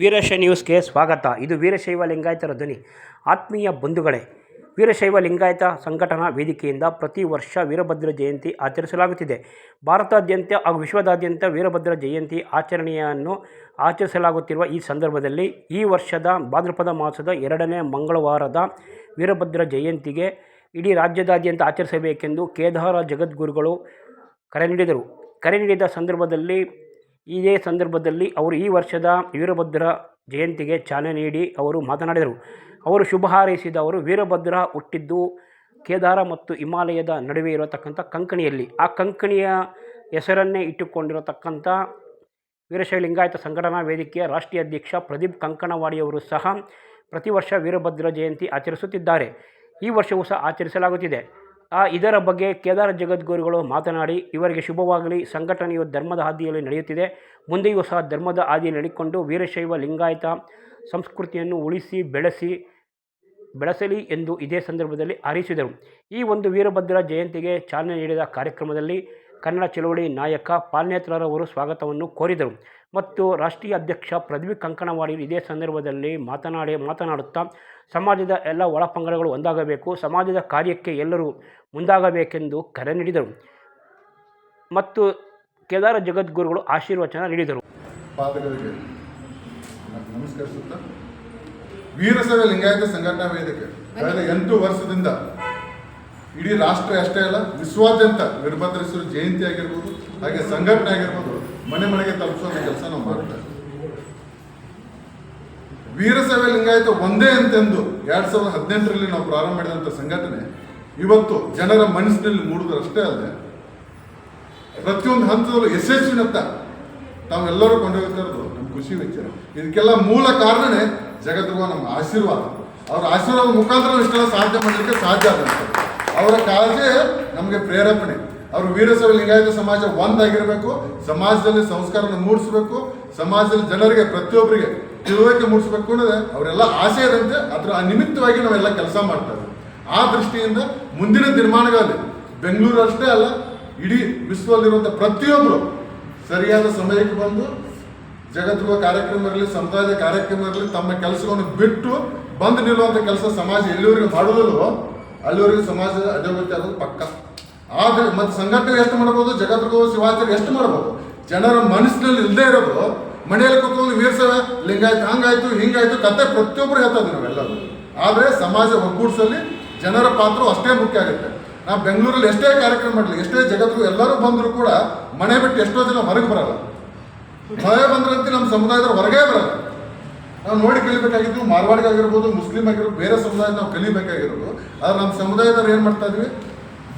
ವೀರಶ ನ್ಯೂಸ್ಗೆ ಸ್ವಾಗತ. ಇದು ವೀರಶೈವ ಲಿಂಗಾಯತರ ಧ್ವನಿ. ಆತ್ಮೀಯ ಬಂಧುಗಳೇ, ವೀರಶೈವ ಲಿಂಗಾಯತ ಸಂಘಟನಾ ವೇದಿಕೆಯಿಂದ ಪ್ರತಿ ವರ್ಷ ವೀರಭದ್ರ ಜಯಂತಿ ಆಚರಿಸಲಾಗುತ್ತಿದೆ. ಭಾರತಾದ್ಯಂತ ಹಾಗೂ ವಿಶ್ವದಾದ್ಯಂತ ವೀರಭದ್ರ ಜಯಂತಿ ಆಚರಣೆಯನ್ನು ಆಚರಿಸಲಾಗುತ್ತಿರುವ ಈ ಸಂದರ್ಭದಲ್ಲಿ ಈ ವರ್ಷದ ಭಾದ್ರಪದ ಮಾಸದ ಎರಡನೇ ಮಂಗಳವಾರದ ವೀರಭದ್ರ ಜಯಂತಿಗೆ ಇಡೀ ರಾಜ್ಯದಾದ್ಯಂತ ಆಚರಿಸಬೇಕೆಂದು ಕೇದಾರ ಜಗದ್ಗುರುಗಳು ಕರೆ ನೀಡಿದರು. ಕರೆ ನೀಡಿದ ಸಂದರ್ಭದಲ್ಲಿ ಇದೇ ಸಂದರ್ಭದಲ್ಲಿ ಅವರು ಈ ವರ್ಷದ ವೀರಭದ್ರ ಜಯಂತಿಗೆ ಚಾಲನೆ ನೀಡಿ ಅವರು ಮಾತನಾಡಿದರು. ಅವರು ಶುಭ ಹಾರೈಸಿದ ಅವರು ವೀರಭದ್ರ ಹುಟ್ಟಿದ್ದು ಕೇದಾರ ಮತ್ತು ಹಿಮಾಲಯದ ನಡುವೆ ಇರತಕ್ಕಂಥ ಕಂಕಣಿಯಲ್ಲಿ. ಆ ಕಂಕಣಿಯ ಹೆಸರನ್ನೇ ಇಟ್ಟುಕೊಂಡಿರತಕ್ಕಂಥ ವೀರಶೈವ ಲಿಂಗಾಯತ ಸಂಘಟನಾ ವೇದಿಕೆಯ ರಾಷ್ಟ್ರೀಯ ಅಧ್ಯಕ್ಷ ಪ್ರದೀಪ್ ಕಂಕಣವಾಡಿಯವರು ಸಹ ಪ್ರತಿ ವರ್ಷ ವೀರಭದ್ರ ಜಯಂತಿ ಆಚರಿಸುತ್ತಿದ್ದಾರೆ. ಈ ವರ್ಷವೂ ಸಹ ಆಚರಿಸಲಾಗುತ್ತಿದೆ. ಆ ಇದರ ಬಗ್ಗೆ ಕೇದಾರ ಜಗದ್ಗುರುಗಳು ಮಾತನಾಡಿ, ಇವರಿಗೆ ಶುಭವಾಗಲಿ. ಸಂಘಟನೆಯು ಧರ್ಮದ ಹಾದಿಯಲ್ಲಿ ನಡೆಯುತ್ತಿದೆ. ಮುಂದೆಯೂ ಸಹ ಧರ್ಮದ ಹಾದಿಯಲ್ಲಿ ನಡೆಕೊಂಡು ವೀರಶೈವ ಲಿಂಗಾಯತ ಸಂಸ್ಕೃತಿಯನ್ನು ಉಳಿಸಿ, ಬೆಳೆಸಿ, ಬೆಳೆಸಲಿ ಎಂದು ಇದೇ ಸಂದರ್ಭದಲ್ಲಿ ಹಾರೈಸಿದರು. ಈ ಒಂದು ವೀರಭದ್ರ ಜಯಂತಿಗೆ ಚಾಲನೆ ನೀಡಿದ ಕಾರ್ಯಕ್ರಮದಲ್ಲಿ ಕನ್ನಡ ಚಳವಳಿ ನಾಯಕ ಪಾಲ್ನೇತ್ರರವರು ಸ್ವಾಗತವನ್ನು ಕೋರಿದರು. ಮತ್ತು ರಾಷ್ಟ್ರೀಯ ಅಧ್ಯಕ್ಷ ಪ್ರದ್ವಿ ಕಂಕಣವಾಡಿ ಇದೇ ಸಂದರ್ಭದಲ್ಲಿ ಮಾತನಾಡಿ ಮಾತನಾಡುತ್ತಾ, ಸಮಾಜದ ಎಲ್ಲ ಒಳಪಂಗಡಗಳು ಒಂದಾಗಬೇಕು, ಸಮಾಜದ ಕಾರ್ಯಕ್ಕೆ ಎಲ್ಲರೂ ಮುಂದಾಗಬೇಕೆಂದು ಕರೆ ನೀಡಿದರು. ಮತ್ತು ಕೇದಾರ ಜಗದ್ಗುರುಗಳು ಆಶೀರ್ವಚನ ನೀಡಿದರು. ವೀರಸವ ಲಿಂಗಾಯತ ಸಂಘಟನಾ ವೇದಿಕೆ ಕಳೆದ ಎಂಟು ವರ್ಷದಿಂದ ಇಡೀ ರಾಷ್ಟ್ರ ಅಷ್ಟೇ ಅಲ್ಲ, ವಿಶ್ವಾದ್ಯಂತ ವೀರಭದ್ರೇಶ್ವರ ಜಯಂತಿ ಆಗಿರ್ಬೋದು, ಹಾಗೆ ಸಂಘಟನೆ ಆಗಿರ್ಬೋದು, ಮನೆ ಮನೆಗೆ ತಲುಪಿಸುವ ಕೆಲಸ ನಾವು ಮಾಡ್ತಾ ವೀರಸೇವೆ ಲಿಂಗಾಯತ ಒಂದೇ ಅಂತೆಂದು ಎರಡು ಸಾವಿರದ ಹದಿನೆಂಟರಲ್ಲಿ ನಾವು ಪ್ರಾರಂಭ ಮಾಡಿದಂಥ ಸಂಘಟನೆ, ಇವತ್ತು ಜನರ ಮನಸ್ಸಿನಲ್ಲಿ ಮೂಡಿದ್ರಷ್ಟೇ ಅಲ್ಲದೆ ಪ್ರತಿಯೊಂದು ಹಂತದಲ್ಲೂ ಯಶಸ್ವಿನತ್ತ ತಾವೆಲ್ಲರೂ ಕೊಂಡೊಯ್ತಿರೋದು ನಮ್ಮ ಖುಷಿ ವಿಚಾರ ಇದಕ್ಕೆಲ್ಲ ಮೂಲ ಕಾರಣನೇ ಜಗತ್ತಿರುವ ನಮ್ಮ ಆಶೀರ್ವಾದ. ಅವರ ಆಶೀರ್ವಾದ ಮುಖಾಂತರ ಇಷ್ಟೆಲ್ಲ ಸಾಧ್ಯ ಮಾಡಲಿಕ್ಕೆ ಸಾಧ್ಯ ಆದಂತೆ ಅವರ ಕಾಳಜಿ ನಮಗೆ ಪ್ರೇರೇಪಣೆ. ಅವರು ವೀರಸವ ಲಿಂಗಾಯತ ಸಮಾಜ ಒಂದಾಗಿರಬೇಕು, ಸಮಾಜದಲ್ಲಿ ಸಂಸ್ಕಾರನ ಮೂಡಿಸಬೇಕು, ಸಮಾಜದಲ್ಲಿ ಜನರಿಗೆ ಪ್ರತಿಯೊಬ್ಬರಿಗೆ ತಿಳುವಳಿಕೆ ಮೂಡಿಸಬೇಕು ಅನ್ನೋದೇ ಅವರೆಲ್ಲ ಆಸೆ ಇದಂತೆ ಅದರ ಆ ನಿಮಿತ್ತವಾಗಿ ನಾವೆಲ್ಲ ಕೆಲಸ ಮಾಡ್ತಾ ಆ ದೃಷ್ಟಿಯಿಂದ ಮುಂದಿನ ದಿನಮಾನಗಳಲ್ಲಿ ಬೆಂಗಳೂರು ಅಷ್ಟೇ ಅಲ್ಲ, ಇಡೀ ವಿಶ್ವದಲ್ಲಿರುವಂಥ ಪ್ರತಿಯೊಬ್ಬರು ಸರಿಯಾದ ಸಮಯಕ್ಕೆ ಬಂದು ಜಗದ್ರುವ ಕಾರ್ಯಕ್ರಮ ಇರಲಿ ಸಮುದಾಯದ ಕಾರ್ಯಕ್ರಮ ಇರಲಿ ತಮ್ಮ ಕೆಲಸವನ್ನು ಬಿಟ್ಟು ಬಂದು ನಿಲ್ಲುವಂಥ ಕೆಲಸ ಸಮಾಜ ಎಲ್ಲಿವರೆಗೂ ಮಾಡೋದಿಲ್ವೋ ಅಲ್ಲಿವರೆಗೆ ಸಮಾಜದ ಅಧೋಗತಿ ಆಗೋದು ಪಕ್ಕ. ಆದರೆ ಮತ್ತೆ ಸಂಘಟನೆ ಎಷ್ಟು ಮಾಡ್ಬೋದು, ಜಗದ್ಗುರು, ಶಿವಾಚಾರ್ಯ ಎಷ್ಟು ಮಾಡ್ಬೋದು? ಜನರ ಮನಸ್ಸಿನಲ್ಲಿ ಇಲ್ಲದೆ ಇರೋದು, ಮನೆಯಲ್ಲಿ ಕೂತ್ಕೊಂಡು ವೀರ್ಸ ಲಿಂಗಾಯ್ತು, ಹಂಗಾಯ್ತು, ಹಿಂಗಾಯ್ತು, ಕತೆ ಪ್ರತಿಯೊಬ್ಬರು ಹೇಳ್ತಾ ಇದ್ದೀವಿ ನಾವೆಲ್ಲರೂ. ಆದರೆ ಸಮಾಜ ಒಗ್ಗೂಡಿಸಲ್ಲಿ ಜನರ ಪಾತ್ರ ಅಷ್ಟೇ ಮುಖ್ಯ ಆಗುತ್ತೆ. ನಾವು ಬೆಂಗಳೂರಲ್ಲಿ ಎಷ್ಟೇ ಕಾರ್ಯಕ್ರಮ ಮಾಡಲಿ, ಎಷ್ಟೇ ಜಗತ್ತು ಎಲ್ಲರೂ ಬಂದರೂ ಕೂಡ ಮನೆ ಬಿಟ್ಟು ಎಷ್ಟೋ ಜನ ಹೊರಗೆ ಬರಲ್ಲ. ಮಳೆ ಬಂದ್ರಂತೆ ನಮ್ಮ ಸಮುದಾಯದ ಹೊರಗೇ ಬರಲ್ಲ. ನಾವು ನೋಡಿ ಕಲಿಬೇಕಾಗಿದ್ದು ಮಾರ್ವಾಡಿಗಾಗಿರ್ಬೋದು ಮುಸ್ಲಿಂ ಆಗಿರ್ಬೋದು ಬೇರೆ ಸಮುದಾಯ ನಾವು ಕಲಿಬೇಕಾಗಿರೋದು. ಆದರೆ ನಮ್ಮ ಸಮುದಾಯದವ್ರು ಏನು ಮಾಡ್ತಾ ಇದ್ವಿ?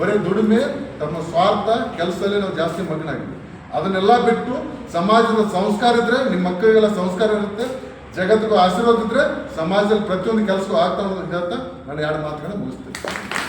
ಬರೀ ದುಡಿಮೆ, ತಮ್ಮ ಸ್ವಾರ್ಥ, ಕೆಲಸದಲ್ಲಿ ನಾವು ಜಾಸ್ತಿ ಮಗ್ನಾಗಿದ್ವಿ. ಅದನ್ನೆಲ್ಲ ಬಿಟ್ಟು ಸಮಾಜದ ಸಂಸ್ಕಾರ ಇದ್ರೆ, ನಿಮ್ಮ ಮಕ್ಕಳಿಗೆಲ್ಲ ಸಂಸ್ಕಾರ ಇರುತ್ತೆ, ಜಗತ್ತಿಗೂ ಆಶೀರ್ವಾದ ಇದ್ರೆ ಸಮಾಜದಲ್ಲಿ ಪ್ರತಿಯೊಂದು ಕೆಲಸಕ್ಕೂ ಆಗ್ತಾ ಅನ್ನೋದು ಹೇಳ್ತಾ ನಾನು ಎರಡು ಮಾತುಗಳನ್ನ ಮುಗಿಸ್ತೀನಿ.